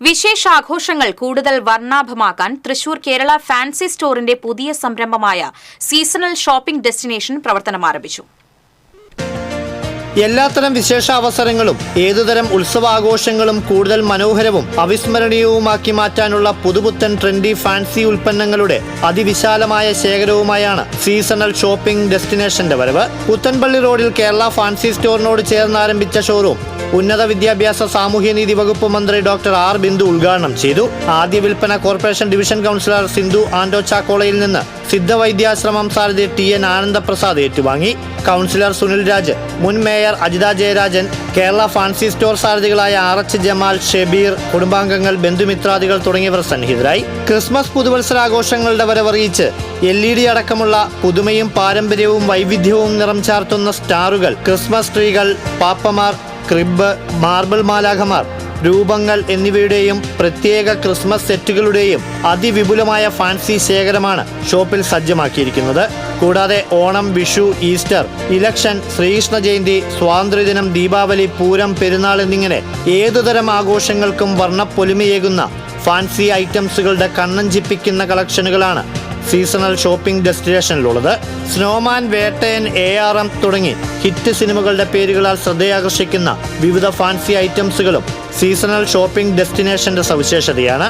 വിശേഷാഘോഷങ്ങൾ കൂടുതൽ വർണാഭമാക്കാൻ തൃശൂർ കേരള ഫാൻസി സ്റ്റോറിന്റെ പുതിയ സംരംഭമായ സീസണൽ ഷോപ്പിംഗ് ഡെസ്റ്റിനേഷൻ പ്രവർത്തനം ആരംഭിച്ചു. എല്ലാത്തരം വിശേഷ അവസരങ്ങളും ഏതുതരം ഉത്സവാഘോഷങ്ങളും കൂടുതൽ മനോഹരവും അവിസ്മരണീയവുമാക്കി മാറ്റാനുള്ള പുതുപുത്തൻ ട്രെൻഡി ഫാൻസി ഉൽപ്പന്നങ്ങളുടെ അതിവിശാലമായ ശേഖരവുമായാണ് സീസണൽ ഷോപ്പിംഗ് ഡെസ്റ്റിനേഷന്റെ വരവ്. പുത്തൻപള്ളി റോഡിൽ കേരള ഫാൻസി സ്റ്റോറിനോട് ചേർന്ന് ആരംഭിച്ച ഷോറൂം ഉന്നത വിദ്യാഭ്യാസ സാമൂഹ്യനീതി വകുപ്പ് മന്ത്രി ഡോക്ടർ ആർ ബിന്ദു ഉദ്ഘാടനം ചെയ്തു. ആദ്യ വിൽപ്പന കോർപ്പറേഷൻ ഡിവിഷൻ കൗൺസിലർ സിന്ധു ആൻഡോ ചാക്കോളയിൽ നിന്ന് സിദ്ധവൈദ്യാശ്രമം സാരഥി ടി എൻ ആനന്ദപ്രസാദ് ഏറ്റുവാങ്ങി. കൗൺസിലർ സുനിൽ രാജ് മുൻ mayor Ajitha Jayarajan Kerala fancy store സാരഥികളായ R H Jamal Shebeer കുടുംബാംഗങ്ങൾ ബന്ധുമിത്രാദികൾ തുടങ്ങിയവർ സന്നിഹിതരായി. ക്രിസ്മസ് പുതുവത്സരാഘോഷങ്ങളുടെ വരവറിയിച്ച് എൽ ഇ ഡി അടക്കമുള്ള പുതുമയും പാരമ്പര്യവും വൈവിധ്യവും നിറം ചാർത്തുന്ന സ്റ്റാറുകൾ ക്രിസ്മസ് ട്രീകൾ പാപ്പമാർ ക്രിബ് മാർബിൾ മാലാഖമാർ രൂപങ്ങൾ എന്നിവയുടെയും പ്രത്യേക ക്രിസ്മസ് സെറ്റുകളുടെയും അതിവിപുലമായ ഫാൻസി ശേഖരമാണ് ഷോപ്പിൽ സജ്ജമാക്കിയിരിക്കുന്നത്. കൂടാതെ ഓണം വിഷു ഈസ്റ്റർ ഇലക്ഷൻ ശ്രീകൃഷ്ണ ജയന്തി സ്വാതന്ത്ര്യദിനം ദീപാവലി പൂരം പെരുന്നാൾ എന്നിങ്ങനെ ഏതുതരം ആഘോഷങ്ങൾക്കും വർണപ്പൊലിമയേകുന്ന ഫാൻസി ഐറ്റംസുകളുടെ കണ്ണഞ്ചിപ്പിക്കുന്ന കളക്ഷനുകളാണ് seasonal shopping ഡെസ്റ്റിനേഷനിലുള്ളത്. Snowman Vettaiyan A R M തുടങ്ങി ഹിറ്റ് സിനിമകളുടെ പേരുകളാൽ ശ്രദ്ധയാകർഷിക്കുന്ന വിവിധ ഫാൻസി ഐറ്റംസുകളും സീസണൽ ഷോപ്പിംഗ് ഡെസ്റ്റിനേഷന്റെ സവിശേഷതയാണ്.